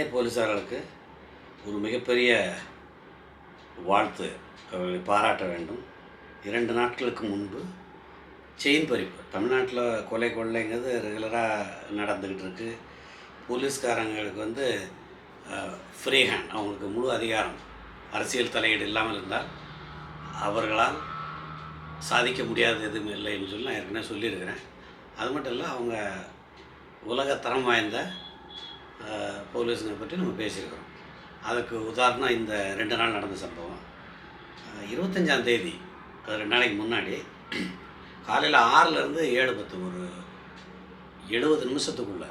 சென்னை போலீஸார்களுக்கு ஒரு மிகப்பெரிய வாழ்த்து அவர்களை பாராட்ட வேண்டும். இரண்டு நாட்களுக்கு முன்பு செயின் பறிப்பு. தமிழ்நாட்டில் கொலை கொள்ளைங்கிறது ரெகுலராக நடந்துக்கிட்டு இருக்குது போலீஸ்காரங்களுக்கு வந்து ஃப்ரீ ஹேண்ட் அவங்களுக்கு முழு அதிகாரம். அரசியல் தலையீடு இல்லாமல் இருந்தால் அவர்களால் சாதிக்க முடியாத எதுவும் இல்லைன்னு சொல்லி நான் ஏற்கனவே சொல்லியிருக்கிறேன். அது மட்டும் இல்லை அவங்க உலகத்தரம் வாய்ந்த அஹ், போலீஸுங்க பற்றி நம்ம பேசியிருக்கிறோம். அதுக்கு உதாரணம் இந்த ரெண்டு நாள் நடந்த சம்பவம். இருபத்தஞ்சாம் தேதி அது ரெண்டு நாளைக்கு முன்னாடி காலையில் ஆறுலேருந்து ஏழு பத்து ஒரு எழுபது நிமிஷத்துக்குள்ள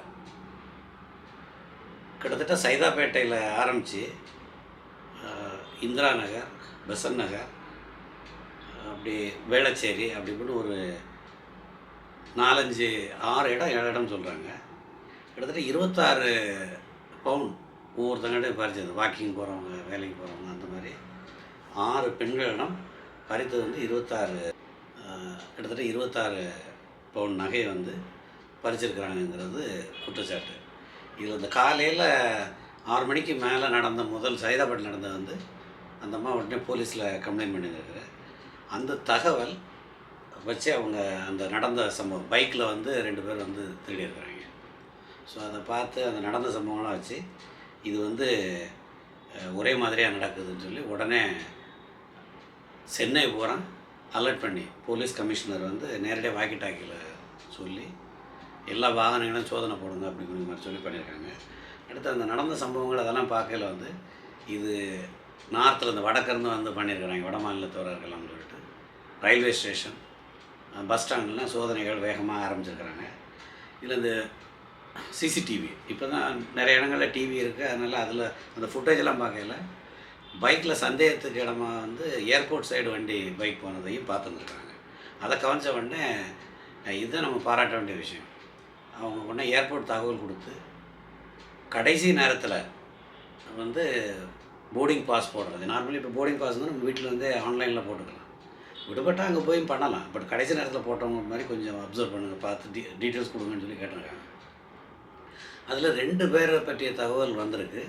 கிட்டத்தட்ட சைதாப்பேட்டையில் ஆரம்பித்து இந்திரா நகர் பெசன் நகர் அப்படி வேளச்சேரி அப்படி இப்படின்னு ஒரு நாலஞ்சு ஆறு இடம் ஏழு இடம் சொல்கிறாங்க கிட்டத்தட்ட இருபத்தாறு பவுன் ஒவ்வொருத்தங்கிட்ட பறிச்சது. வாக்கிங் போகிறவங்க வேலைக்கு போகிறவங்க அந்த மாதிரி. ஆறு பெண்களிடம் பறித்தது வந்து இருபத்தாறு கிட்டத்தட்ட இருபத்தாறு பவுன் நகையை வந்து பறிச்சிருக்கிறாங்கங்கிறது குற்றச்சாட்டு. இது இந்த காலையில் ஆறு மணிக்கு மேலே நடந்த முதல் சைதாபாட்டில் நடந்தது வந்து அந்த அம்மா உடனே போலீஸில் கம்ப்ளைண்ட் பண்ணியிருக்காரு அந்த தகவல் வச்சு அவங்க அந்த நடந்த சம்பவம். பைக்கில் வந்து ரெண்டு பேர் வந்து திருடியிருக்கிறாங்க. ஸோ அதை பார்த்து அந்த நடந்த சம்பவம்லாம் வச்சு இது வந்து ஒரே மாதிரியாக நடக்குதுன்னு சொல்லி உடனே சென்னை போகிறான் அலர்ட் பண்ணி போலீஸ் கமிஷனர் வந்து நேரடியாக வாக்கி டாக்கியில் சொல்லி எல்லா வாகனங்களும் சோதனை போடுங்க அப்படிங்கிற மாதிரி சொல்லி பண்ணியிருக்காங்க. அடுத்து அந்த நடந்த சம்பவங்கள் அதெல்லாம் பார்க்கல வந்து இது நார்த்தில் இந்த வடக்கிருந்து வந்து பண்ணியிருக்கிறாங்க வட மாநிலத்தோராக இருக்கலாம்னு சொல்லிட்டு. ரயில்வே ஸ்டேஷன் பஸ் ஸ்டாண்ட்லாம் சோதனைகள் வேகமாக ஆரம்பிச்சிருக்கிறாங்க. இதில் இந்த சிசிடிவி. இப்போ தான் நிறைய இடங்களில் டிவி இருக்குது அதனால் அதில் அந்த ஃபுட்டேஜெல்லாம் பார்க்கல. பைக்கில் சந்தேகத்துக்கு இடமா வந்து ஏர்போர்ட் சைடு வண்டி பைக் போனதையும் பார்த்துருந்துருக்காங்க. அதை கவனித்த உடனே இதுதான் நம்ம பாராட்ட வேண்டிய விஷயம். அவங்க உடனே ஏர்போர்ட் தகவல் கொடுத்து கடைசி நேரத்தில் வந்து போர்டிங் பாஸ் போடுறது. நார்மலி இப்போ போர்டிங் பாஸ் வந்து நம்ம வீட்டில் ஆன்லைனில் போட்டுக்கலாம். விடுபட்டால் அங்கே போய் பண்ணலாம். பட் கடைசி நேரத்தில் போட்டவங்க மாதிரி கொஞ்சம் அப்சர்வ் பண்ணுங்கள் பார்த்து டீ டீட்டெயில்ஸ் கொடுங்கன்னு சொல்லி கேட்டிருக்காங்க. அதில் ரெண்டு பேரை பற்றிய தகவல் வந்திருக்கு.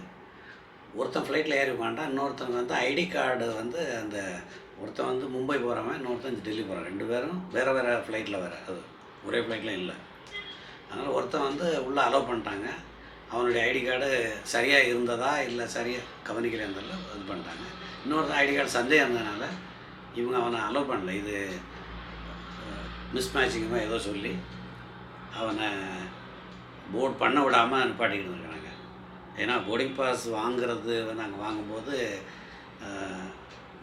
ஒருத்தன் ஃப்ளைட்டில் ஏறி மாட்டான் இன்னொருத்தன் வந்து ஐடி கார்டு வந்து அந்த ஒருத்தன் வந்து மும்பை போகிறவன் இன்னொருத்தன் டெல்லி போகிறான் ரெண்டு பேரும் வேறு வேறு ஃப்ளைட்டில் வேறு. அது ஒரே ஃப்ளைட்டில் இல்லை. அதனால் ஒருத்தன் வந்து உள்ளே அலோவ் பண்ணிட்டாங்க. அவனுடைய ஐடி கார்டு சரியாக இருந்ததா இல்லை சரியாக கவனிக்கல இருந்தாலும் இது பண்ணிட்டாங்க. இன்னொருத்தன் ஐடி கார்டு சந்தேகம் இருந்ததுனால இவங்க அவனை அலோவ் பண்ணல. இது மிஸ் மேட்சிங்கமாக ஏதோ சொல்லி அவனை போர்ட் பண்ண விடாமல் நிப்பாட்டிக்கிட்டு இருக்கிறாங்க ஏன்னா போர்டிங் பாஸ் வாங்குறது வந்து வாங்கும்போது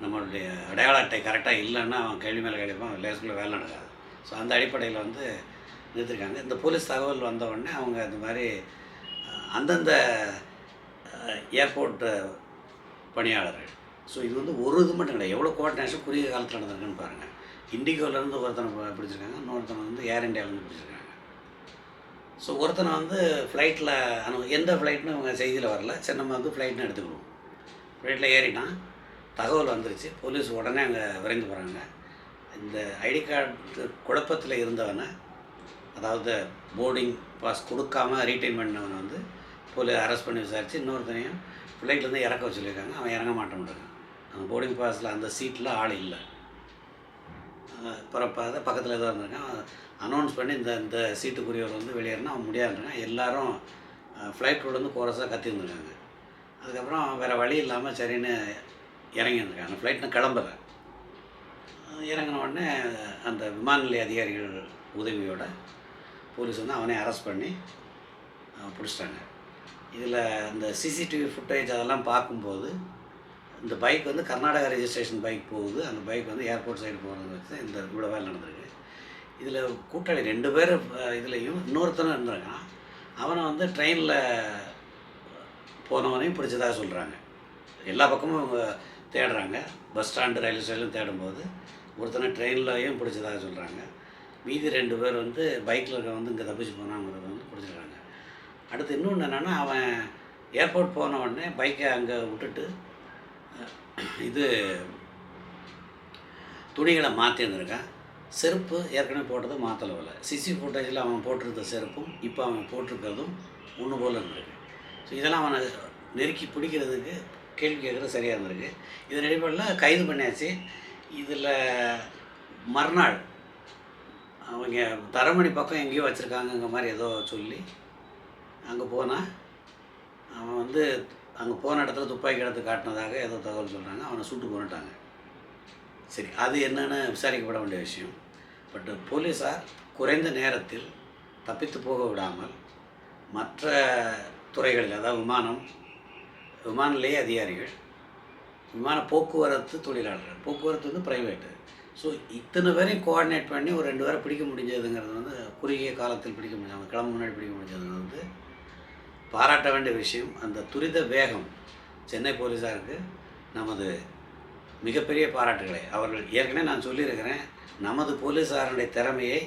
நம்மளுடைய அடையாள அட்டை கரெக்டாக இல்லைன்னா அவன் கேள்வி மேலே கேள்விப்பான் லேசுக்குள்ளே வேலை நடக்காது. ஸோ அந்த அடிப்படையில் வந்து நிறுத்திருக்காங்க. இந்த போலீஸ் தகவல் வந்த உடனே அவங்க இந்த மாதிரி அந்தந்த ஏர்போர்ட்டு பணியாளர்கள். ஸோ இது வந்து ஒரு இது மட்டும் கிடையாது எவ்வளோ கோஆர்டினேஷன் குறுகிய காலத்தில் நடந்திருக்குன்னு பாருங்கள் இண்டிகோலேருந்து ஒருத்தனை பிடிச்சிருக்காங்க இன்னொருத்தனை வந்து ஏர் இண்டியாவிலேருந்து பிடிச்சிருக்காங்க. ஸோ ஒருத்தனை வந்து ஃப்ளைட்டில் அனு எந்த ஃப்ளைட்னு அவங்க செய்தியில் வரல. சரி நம்ம வந்து ஃப்ளைட்னு எடுத்துக்கணும் ஃப்ளைட்டில் ஏறிட்டான் தகவல் வந்துருச்சு. போலீஸ் உடனே அங்கே விரைந்து போகிறாங்க இந்த ஐடி கார்டு குழப்பத்தில் இருந்தவனை அதாவது போர்டிங் பாஸ் கொடுக்காம ரீட்டைன் பண்ணவனை வந்து போலீஸ் அரெஸ்ட் பண்ணி விசாரித்து இன்னொருத்தனையும் ஃப்ளைட்லேருந்து இறக்க வச்சுருக்காங்க. அவன் இறங்க மாட்டேன்றாங்க அந்த போர்டிங் பாஸில் அந்த சீட்டில் ஆள் இல்லை. பிறப்பாத பக்கத்தில் ஏதோ இருந்திருக்கான். அனௌன்ஸ் பண்ணி இந்த இந்த சீட்டுக்குரியவர் வந்து வெளியேறினா அவன் முடியாதுருக்கான் எல்லாரும் ஃப்ளைட் கோரஸாக கத்திருந்துருக்காங்க அதுக்கப்புறம் வேறு வழி இல்லாமல் சரின்னு இறங்கியிருந்துருக்காங்க அந்த ஃப்ளைட் கிளம்புறேன் இறங்கின உடனே அந்த விமான நிலைய அதிகாரிகள் உதவியோட போலீஸ் வந்து அவனே அரெஸ்ட் பண்ணி பிடிச்சிட்டாங்க. இதில் அந்த சிசிடிவி ஃபுட்டேஜ் அதெல்லாம் பார்க்கும்போது இந்த பைக் வந்து கர்நாடகா ரெஜிஸ்ட்ரேஷன் பைக் போகுது. அந்த பைக் வந்து ஏர்போர்ட் சைடு போகிறது வச்சு இந்த இவ்வளோ வேலை நடந்திருக்கு. இதில் கூட்டாளி ரெண்டு பேர் இதுலேயும் இன்னொருத்தனும் இருந்திருக்கான். அவனை வந்து ட்ரெயினில் போனவனையும் பிடிச்சதாக சொல்கிறாங்க எல்லா பக்கமும் அவங்க தேடுறாங்க. பஸ் ஸ்டாண்டு ரயில்வே ஸ்டேஷன் தேடும்போது ஒருத்தனை ட்ரெயின்லையும் பிடிச்சதாக சொல்கிறாங்க மீதி ரெண்டு பேர் வந்து பைக்கில் இருக்க வந்து இங்கே தப்பிச்சு போனாங்கிறத வந்து பிடிச்சிருக்காங்க அடுத்து இன்னொன்று என்னென்னா அவன் ஏர்போர்ட் போன உடனே பைக்கை அங்கே விட்டுட்டு இது துணிகளை மாற்றிருந்திருக்கான் செருப்பு ஏற்கனவே போட்டது மாற்றலை சிசி ஃபுட்டேஜில் அவன் போட்டிருந்த செருப்பும் இப்போ அவன் போட்டிருக்கிறதும் ஒன்று போல் இருந்திருக்கு. ஸோ இதெல்லாம் அவனை நெருக்கி பிடிக்கிறதுக்கு கேள்வி கேட்குறது சரியாக இருந்திருக்கு. இதன் அடிப்படையில் கைது பண்ணியாச்சு. இதில் மறுநாள் அவங்க தரமணி பக்கம் எங்கேயோ வச்சுருக்காங்கங்கிற மாதிரி ஏதோ சொல்லி அங்கே போனால் அவன் வந்து அங்கே போன இடத்துல துப்பாக்கி எடுத்து காட்டினதாக ஏதோ தகவல் சொல்கிறாங்க அவனை சுட்டு கொண்டுட்டாங்க சரி அது என்னென்னு விசாரிக்கப்பட வேண்டிய விஷயம். பட் போலீஸார் குறைந்த நேரத்தில் தப்பித்து போக விடாமல் மற்ற துறைகளில் அதாவது விமானம் விமான நிலைய அதிகாரிகள் விமான போக்குவரத்து தொழிலாளர்கள் போக்குவரத்து வந்து ப்ரைவேட்டு ஸோ இத்தனை பேரையும் கோஆர்டினேட் பண்ணி ஒரு ரெண்டு பேரை பிடிக்க முடிஞ்சதுங்கிறது வந்து குறுகிய காலத்தில் பிடிக்க முடிஞ்சது அவங்க கிளம்ப முன்னாடி பிடிக்க முடிஞ்சதுங்கிறது வந்து பாராட்ட வேண்டிய விஷயம் அந்த துரித வேகம் சென்னை போலீஸாருக்கு நமது மிகப்பெரிய பாராட்டுகளை. அவர்கள் ஏற்கனவே நான் சொல்லியிருக்கிறேன் நமது போலீஸாருடைய திறமையை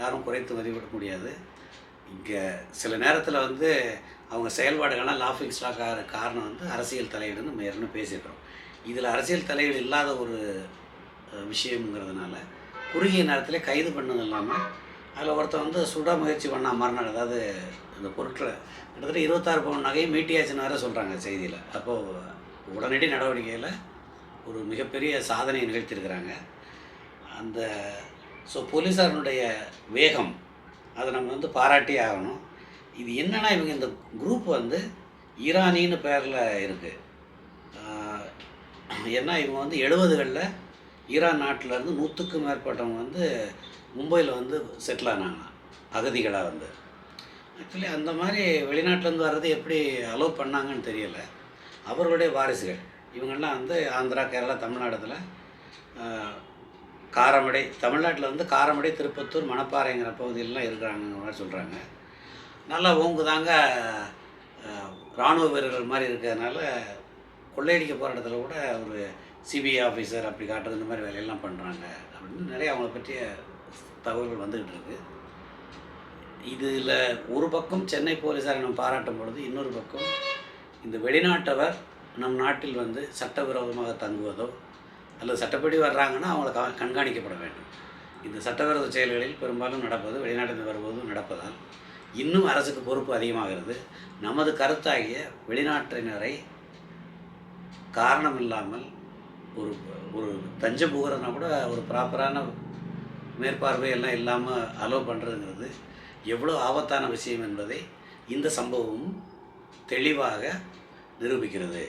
யாரும் குறைத்து மதிப்பிட முடியாது. இங்கே சில நேரத்தில் வந்து அவங்க செயல்பாடுகள்லாம் லாஃபிங் ஸ்டாக் ஆகிற காரணம் வந்து அரசியல் தலையீடுன்னு நம்ம ஏற்கனவே பேசியிருக்கிறோம். இதில் அரசியல் தலையீடு இல்லாத ஒரு விஷயங்கிறதுனால விஷயம்ங்கிறதுனால குறுகிய நேரத்தில் கைது பண்ணது இல்லாமல் அதில் ஒருத்தர் வந்து சுட முயற்சி பண்ணால் மறுநாள் அதாவது அந்த பொருட்களை கிட்டத்தட்ட இருபத்தாறு பவுன் நகையை மீட்டியாச்சுன்னு வேற சொல்கிறாங்க செய்தியில். அப்போது உடனடி நடவடிக்கையில் ஒரு மிகப்பெரிய சாதனையை நிகழ்த்தியிருக்கிறாங்க. அந்த ஸோ போலீஸாரனுடைய வேகம் அதை நம்ம வந்து பாராட்டி ஆகணும். இது என்னென்னா இவங்க இந்த குரூப் வந்து ஈரானின்னு பேரில் இருக்குது ஏன்னா இவங்க வந்து எழுபதுகளில் ஈரான் நாட்டில் இருந்து நூற்றுக்கும் மேற்பட்டவங்க வந்து மும்பையில் வந்து செட்டில் ஆனாங்க. அகதிகளாக வந்து. ஆக்சுவலி அந்த மாதிரி வெளிநாட்டிலேருந்து வர்றது எப்படி அலோவ் பண்ணாங்கன்னு தெரியல. அவர்களுடைய வாரிசுகள். இவங்கெல்லாம் வந்து ஆந்திரா கேரளா தமிழ்நாடுல காரமடை தமிழ்நாட்டில் வந்து காரமடை திருப்பத்தூர் மணப்பாறைங்கிற பகுதியிலலாம் இருக்கிறாங்க சொல்கிறாங்க நல்லா ஓங்குதாங்க இராணுவ வீரர்கள் மாதிரி இருக்கிறதுனால கொள்ளையடிக்க போகிற இடத்துல கூட ஒரு சிபிஐ ஆஃபீஸர் அப்படி காட்டுறது இந்த மாதிரி வேலையெல்லாம் பண்ணுறாங்க அப்படின்னு நிறைய அவங்கள பற்றிய தகவல்கள் வந்துக்கிட்டு இருக்குது இதில் ஒரு பக்கம் சென்னை போலீஸாரை நம்ம பாராட்டும் பொழுது இன்னொரு பக்கம் இந்த வெளிநாட்டவர் நம் நாட்டில் வந்து சட்டவிரோதமாக தங்குவதோ அல்லது சட்டப்படி வர்றாங்கன்னா அவங்களை கண்காணிக்கப்பட வேண்டும். இந்த சட்டவிரோத செயல்களில் பெரும்பாலும் நடப்பது வெளிநாட்டில் வருவதும் நடப்பதால் இன்னும் அரசுக்கு பொறுப்பு அதிகமாகிறது. நமது கருத்தாகிய வெளிநாட்டினரை காரணம் இல்லாமல் ஒரு ஒரு தஞ்சம் புகிறதுனா கூட ஒரு ப்ராப்பரான மேற்பார்வை எல்லாம் இல்லாமல் அலோவ் பண்ணுறதுங்கிறது எவ்வளோ ஆபத்தான விஷயம் என்பதை இந்த சம்பவம் தெளிவாக நிரூபிக்கிறது.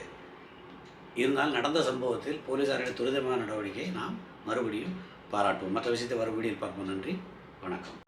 இருந்தால் நடந்த சம்பவத்தில் போலீசாருடைய துரிதமான நடவடிக்கையை நாம் மறுபடியும் பாராட்டுவோம். மற்ற விஷயத்தை மறுபடியும் பார்ப்போம். நன்றி. வணக்கம்.